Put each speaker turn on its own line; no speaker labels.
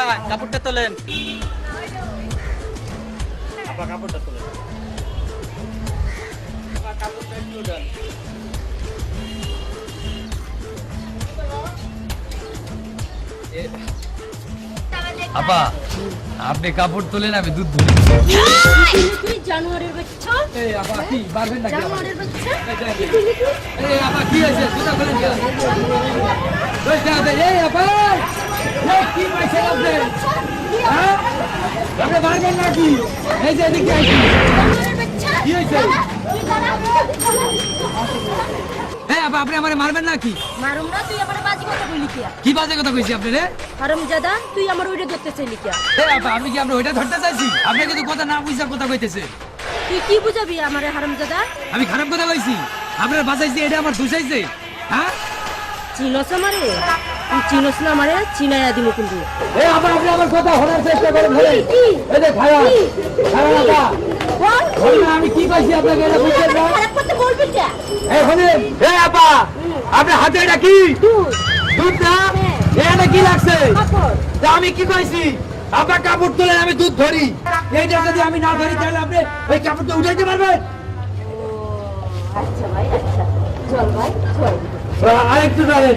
কাপড়টা তোলেন আপা কাপড়টা তোলেন আপা, কাপড়টা একটু দেন।
আপা আপনি কাপড় তোলেন আমি দুধ ধরি
তুই জানুয়ারির বাচ্চা
এই আপা কি পারবেন নাকি?
বাচ্চা
এই আপা এই আপা এই কি পাইছেন আপনি হ্যাঁ? আপনি পারবেন নাকি? এই যে এদিকে কি হয়েছে? আপনি আমারে মারবেন নাকি
মারুম না তুই আমার বাজি কথা কইলি কিয়া?
কি বাজে কথা কইছি আপনি রে?
হারাম জাদা তুই আমার ওইটা ধরতে চাইলি
আপা আমি কি ওইটা ধরতে চাইছি? আপনি কিন্তু কথা না বুঝা কথা কইতেছে।
তুই কি বুঝাবি আমারে হারাম জাদা
আমি খারাপ কথা কইছি। আপনার বাঁচাইছি এটা আমার দোষাইছে হ্যাঁ?
চিনস আমারে? তুই চিনস না
আপা আপনি আমার কথা শোনার চেষ্টা করেন ধরে। এই
বল
আমি কি কইছি আপনাকে? এটা বুঝছেন না?
খারাপ করতে বলবি কে?
এই শুনেন এই আপা আপনার হাতে এটা কি?
তুই
দুধ না?
হ্যাঁ।
এটা কি লাগছে? আমি কি কইছি? আপনার কাপড় তুলে আমি দুধ ধরি। এইটা যদি আমি না ধরি তাহলে আপনি ওই কাপড়টা উঠাইতে পারবেন?
আচ্ছা ভাই আচ্ছা। চল ভাই চল।
আরেকটু ধরেন